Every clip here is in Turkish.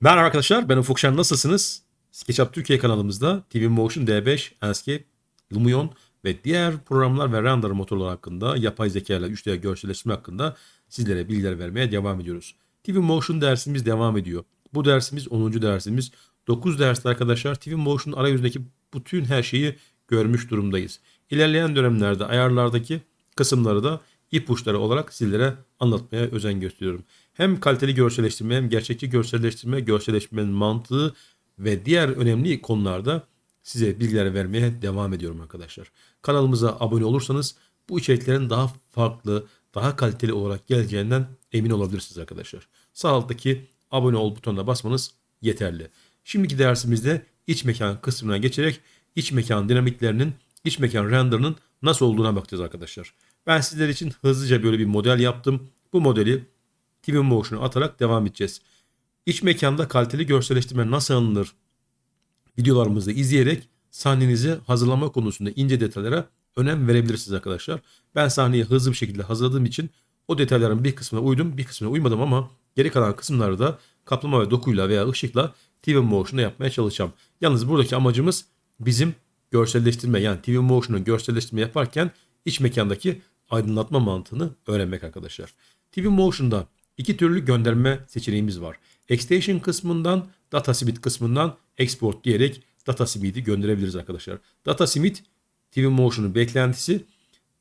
Merhaba arkadaşlar ben Ufuk Şen nasılsınız? SketchUp Türkiye kanalımızda TV Motion D5, Enscape, Lumion ve diğer programlar ve render motorları hakkında yapay zeka ile 3D görselleştirme hakkında sizlere bilgiler vermeye devam ediyoruz. TV Motion dersimiz devam ediyor. Bu dersimiz 10. dersimiz. 9 derste arkadaşlar TV Motion arayüzündeki bütün her şeyi görmüş durumdayız. İlerleyen dönemlerde ayarlardaki kısımları da ipuçları olarak sizlere anlatmaya özen gösteriyorum. Hem kaliteli görselleştirme hem gerçekçi görselleştirme, görselleştirmenin mantığı ve diğer önemli konularda size bilgiler vermeye devam ediyorum arkadaşlar. Kanalımıza abone olursanız bu içeriklerin daha farklı, daha kaliteli olarak geleceğinden emin olabilirsiniz arkadaşlar. Sağ alttaki abone ol butonuna basmanız yeterli. Şimdiki dersimizde iç mekan kısmına geçerek iç mekan dinamiklerinin, iç mekan renderının nasıl olduğuna bakacağız arkadaşlar. Ben sizler için hızlıca böyle bir model yaptım. Bu modeli Twinmotion'a atarak devam edeceğiz. İç mekanda kaliteli görselleştirme nasıl alınır videolarımızı izleyerek sahnenizi hazırlama konusunda ince detaylara önem verebilirsiniz arkadaşlar. Ben sahneyi hızlı bir şekilde hazırladığım için o detayların bir kısmına uydum, bir kısmına uymadım ama geri kalan kısımları da kaplama ve dokuyla veya ışıkla Twinmotion'da yapmaya çalışacağım. Yalnız buradaki amacımız bizim görselleştirme yani Twinmotion'un görselleştirme yaparken iç mekandaki aydınlatma mantığını öğrenmek arkadaşlar. Twinmotion'da iki türlü gönderme seçeneğimiz var. Extension kısmından, Data Smith kısmından export diyerek Data Smith'i gönderebiliriz arkadaşlar. Data Smith Twinmotion'un beklentisi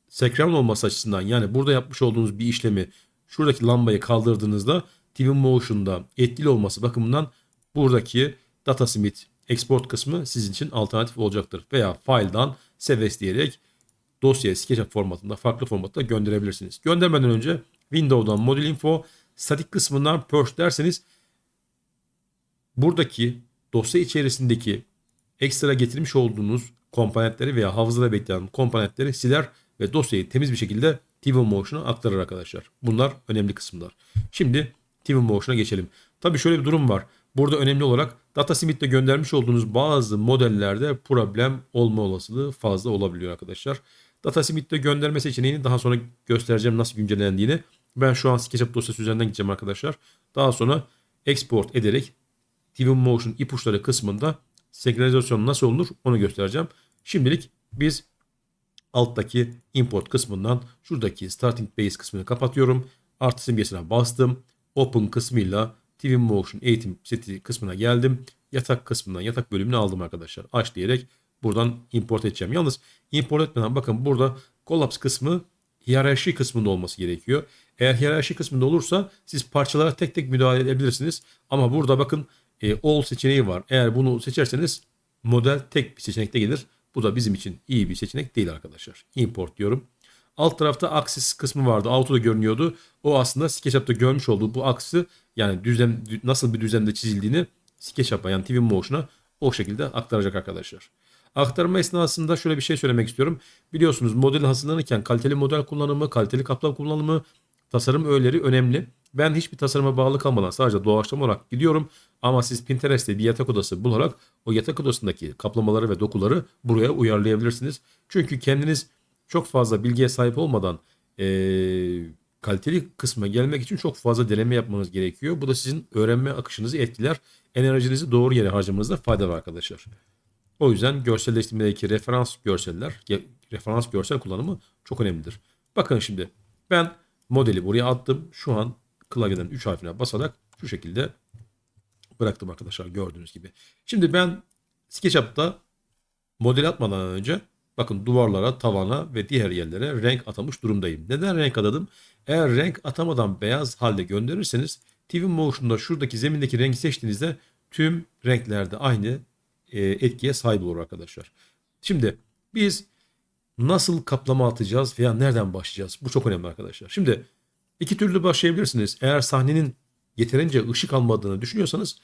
sekran olması açısından yani burada yapmış olduğunuz bir işlemi şuradaki lambayı kaldırdığınızda Twinmotion'da etkili olması bakımından buradaki Data Smith export kısmı sizin için alternatif olacaktır. Veya file'dan seves diyerek dosyaya SketchUp formatında farklı formatta gönderebilirsiniz. Göndermeden önce Windows'dan Model Info statik kısmından Purge derseniz buradaki dosya içerisindeki ekstra getirmiş olduğunuz komponentleri veya hafızada bekleyen komponentleri siler ve dosyayı temiz bir şekilde Twinmotion'a aktarır arkadaşlar. Bunlar önemli kısımlar. Şimdi Twinmotion'a geçelim. Tabii şöyle bir durum var. Burada önemli olarak DataSmith'te göndermiş olduğunuz bazı modellerde problem olma olasılığı fazla olabiliyor arkadaşlar. DataSmith'te gönderme seçeneğini daha sonra göstereceğim nasıl güncellendiğini. Ben şu an SketchUp dosyası üzerinden gideceğim arkadaşlar. Daha sonra export ederek Twinmotion ipuçları kısmında senkronizasyon nasıl olunur onu göstereceğim. Şimdilik biz alttaki import kısmından şuradaki starting base kısmını kapatıyorum. Artı simgesine bastım. Open kısmıyla Twinmotion eğitim seti kısmına geldim. Yatak kısmından yatak bölümünü aldım arkadaşlar. Aç diyerek buradan import edeceğim. Yalnız import etmeden bakın burada collapse kısmı hiyerarşi kısmında olması gerekiyor. Eğer hiyerarşi kısmında olursa siz parçalara tek tek müdahale edebilirsiniz. Ama burada bakın e, all seçeneği var. Eğer bunu seçerseniz model tek bir seçenekte gelir. Bu da bizim için iyi bir seçenek değil arkadaşlar. Import diyorum. Alt tarafta aksis kısmı vardı. Auto'da görünüyordu. O aslında SketchUp'ta görmüş olduğu bu aksı yani düzlem nasıl bir düzlemde çizildiğini SketchUp'a yani Twinmotion'a o şekilde aktaracak arkadaşlar. Aktarma esnasında şöyle bir şey söylemek istiyorum. Biliyorsunuz model hazırlanırken kaliteli model kullanımı, kaliteli kaplama kullanımı, tasarım öğeleri önemli. Ben hiçbir tasarıma bağlı kalmadan sadece doğaçlama olarak gidiyorum. Ama siz Pinterest'te bir yatak odası bularak o yatak odasındaki kaplamaları ve dokuları buraya uyarlayabilirsiniz. Çünkü kendiniz çok fazla bilgiye sahip olmadan ee, kaliteli kısma gelmek için çok fazla deneme yapmanız gerekiyor. Bu da sizin öğrenme akışınızı etkiler. Enerjinizi doğru yere harcamanızda fayda var arkadaşlar. O yüzden görselleştirmedeki referans görseller, referans görsel kullanımı çok önemlidir. Bakın şimdi ben modeli buraya attım. Şu an klavyeden 3 harfine basarak şu şekilde bıraktım arkadaşlar gördüğünüz gibi. Şimdi ben SketchUp'ta model atmadan önce bakın duvarlara, tavana ve diğer yerlere renk atamış durumdayım. Neden renk atadım? Eğer renk atamadan beyaz halde gönderirseniz Twinmotion'da şuradaki zemindeki rengi seçtiğinizde tüm renklerde aynı e, etkiye sahip olur arkadaşlar. Şimdi biz nasıl kaplama atacağız veya nereden başlayacağız? Bu çok önemli arkadaşlar. Şimdi iki türlü başlayabilirsiniz. Eğer sahnenin yeterince ışık almadığını düşünüyorsanız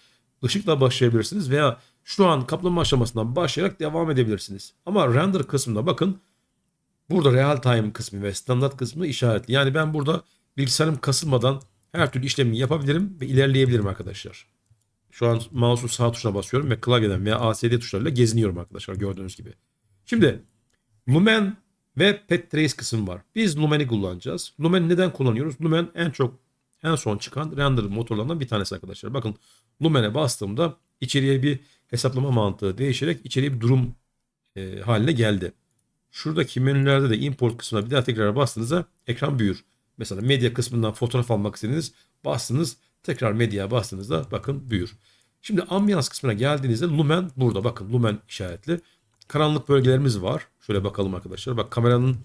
ışıkla başlayabilirsiniz veya şu an kaplama aşamasından başlayarak devam edebilirsiniz. Ama render kısmında bakın burada real time kısmı ve standart kısmı işaretli. Yani ben burada bilgisayarım kasılmadan her türlü işlemi yapabilirim ve ilerleyebilirim arkadaşlar. Şu an mouse'un sağ tuşuna basıyorum ve klavyeden veya ASD tuşlarıyla geziniyorum arkadaşlar gördüğünüz gibi. Şimdi Lumen Ve Pet Trace kısmı var. Biz Lumen'i kullanacağız. Lumen neden kullanıyoruz? Lumen en çok en son çıkan render motorlarından bir tanesi arkadaşlar. Bakın Lumen'e bastığımda içeriye bir hesaplama mantığı değişerek içeriye bir durum e, haline geldi. Şuradaki menülerde de import kısmına bir daha tekrar bastığınızda ekran büyür. Mesela medya kısmından fotoğraf almak istediniz. Bastınız tekrar medyaya bastığınızda bakın büyür. Şimdi ambiyans kısmına geldiğinizde Lumen burada bakın Lumen işaretli. Karanlık bölgelerimiz var. Şöyle bakalım arkadaşlar. Bak kameranın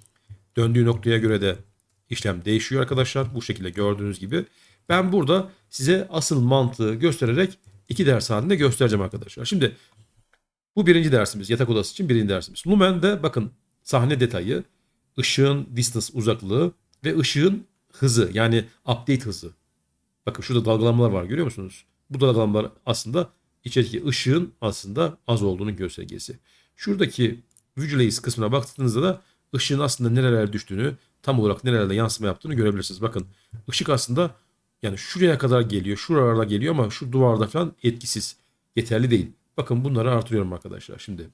döndüğü noktaya göre de işlem değişiyor arkadaşlar. Bu şekilde gördüğünüz gibi. Ben burada size asıl mantığı göstererek iki ders halinde göstereceğim arkadaşlar. Şimdi bu birinci dersimiz. Yatak odası için birinci dersimiz. Lumen'de bakın sahne detayı, ışığın distance uzaklığı ve ışığın hızı yani update hızı. Bakın şurada dalgalanmalar var görüyor musunuz? Bu dalgalanmalar aslında içerideki ışığın aslında az olduğunu göstergesi. Şuradaki Visualize kısmına baktığınızda da ışığın aslında nerelere düştüğünü, tam olarak nerelerde yansıma yaptığını görebilirsiniz. Bakın ışık aslında yani şuraya kadar geliyor, şuralarda geliyor ama şu duvarda falan etkisiz, yeterli değil. Bakın bunları artırıyorum arkadaşlar. Şimdi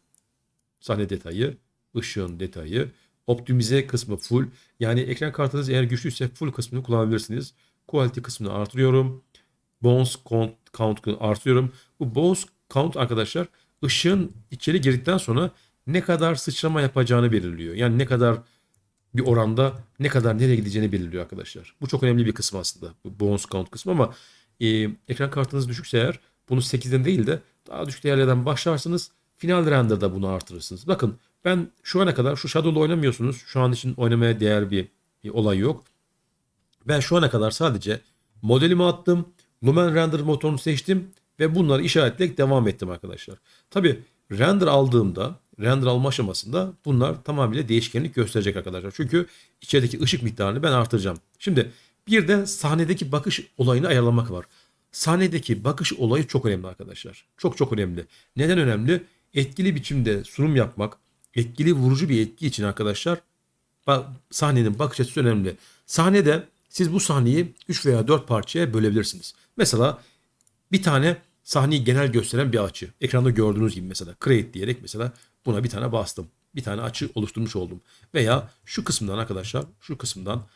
sahne detayı, ışığın detayı, optimize kısmı full. Yani ekran kartınız eğer güçlüyse full kısmını kullanabilirsiniz. Quality kısmını artırıyorum. Bones count, count'u artırıyorum. Bu bones count arkadaşlar ışığın içeri girdikten sonra ne kadar sıçrama yapacağını belirliyor. Yani ne kadar bir oranda ne kadar nereye gideceğini belirliyor arkadaşlar. Bu çok önemli bir kısmı aslında. Bu bones count kısmı ama e, ekran kartınız düşükse eğer bunu 8'den değil de daha düşük değerlerden başlarsınız. Final render'da bunu artırırsınız. Bakın ben şu ana kadar şu Shadow'la oynamıyorsunuz. Şu an için oynamaya değer bir, bir olay yok. Ben şu ana kadar sadece modelimi attım. Lumen Render motorunu seçtim ve bunları işaretleyerek devam ettim arkadaşlar. Tabi render aldığımda, render alma aşamasında bunlar tamamıyla değişkenlik gösterecek arkadaşlar. Çünkü içerideki ışık miktarını ben artıracağım. Şimdi bir de sahnedeki bakış olayını ayarlamak var. Sahnedeki bakış olayı çok önemli arkadaşlar. Çok çok önemli. Neden önemli? Etkili biçimde sunum yapmak, etkili vurucu bir etki için arkadaşlar sahnenin bakış açısı önemli. Sahnede siz bu sahneyi 3 veya 4 parçaya bölebilirsiniz. Mesela bir tane sahneyi genel gösteren bir açı. Ekranda gördüğünüz gibi mesela create diyerek mesela buna bir tane bastım. Bir tane açı oluşturmuş oldum. Veya şu kısımdan arkadaşlar şu kısımdan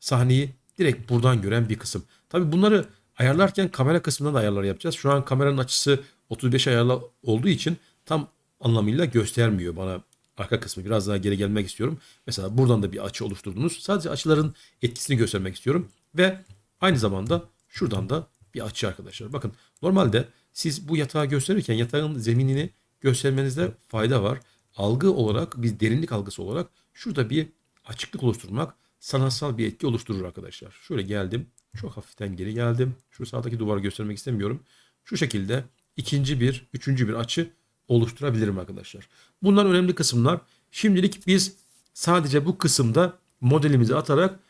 sahneyi direkt buradan gören bir kısım. Tabi bunları ayarlarken kamera kısmından da ayarlar yapacağız. Şu an kameranın açısı 35 ayarla olduğu için tam anlamıyla göstermiyor bana arka kısmı. Biraz daha geri gelmek istiyorum. Mesela buradan da bir açı oluşturdunuz. Sadece açıların etkisini göstermek istiyorum. Ve aynı zamanda şuradan da bir açı arkadaşlar. Bakın normalde siz bu yatağı gösterirken yatağın zeminini göstermenizde fayda var. Algı olarak bir derinlik algısı olarak şurada bir açıklık oluşturmak sanatsal bir etki oluşturur arkadaşlar. Şöyle geldim. Çok hafiften geri geldim. Şu sağdaki duvarı göstermek istemiyorum. Şu şekilde ikinci bir, üçüncü bir açı oluşturabilirim arkadaşlar. Bunlar önemli kısımlar. Şimdilik biz sadece bu kısımda modelimizi atarak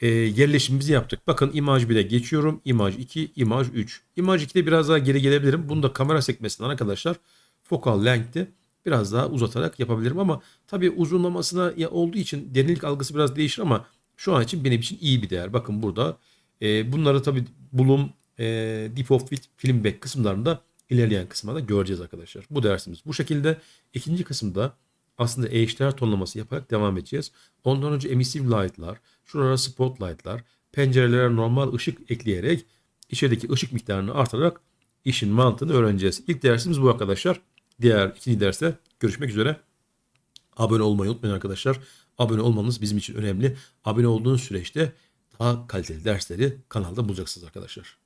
e, yerleşimimizi yaptık. Bakın imaj 1'e geçiyorum. İmaj 2, imaj 3. İmaj 2'de biraz daha geri gelebilirim. Bunu da kamera sekmesinden arkadaşlar focal length'i biraz daha uzatarak yapabilirim ama tabii uzunlamasına olduğu için derinlik algısı biraz değişir ama şu an için benim için iyi bir değer. Bakın burada e, bunları tabii bulum e, deep of fit film back kısımlarında ilerleyen kısımda göreceğiz arkadaşlar. Bu dersimiz bu şekilde. İkinci kısımda aslında HDR tonlaması yaparak devam edeceğiz. Ondan önce emissive light'lar, şuralara spotlight'lar, pencerelere normal ışık ekleyerek içerideki ışık miktarını artırarak işin mantığını öğreneceğiz. İlk dersimiz bu arkadaşlar. Diğer ikinci derste görüşmek üzere. Abone olmayı unutmayın arkadaşlar. Abone olmanız bizim için önemli. Abone olduğunuz süreçte daha kaliteli dersleri kanalda bulacaksınız arkadaşlar.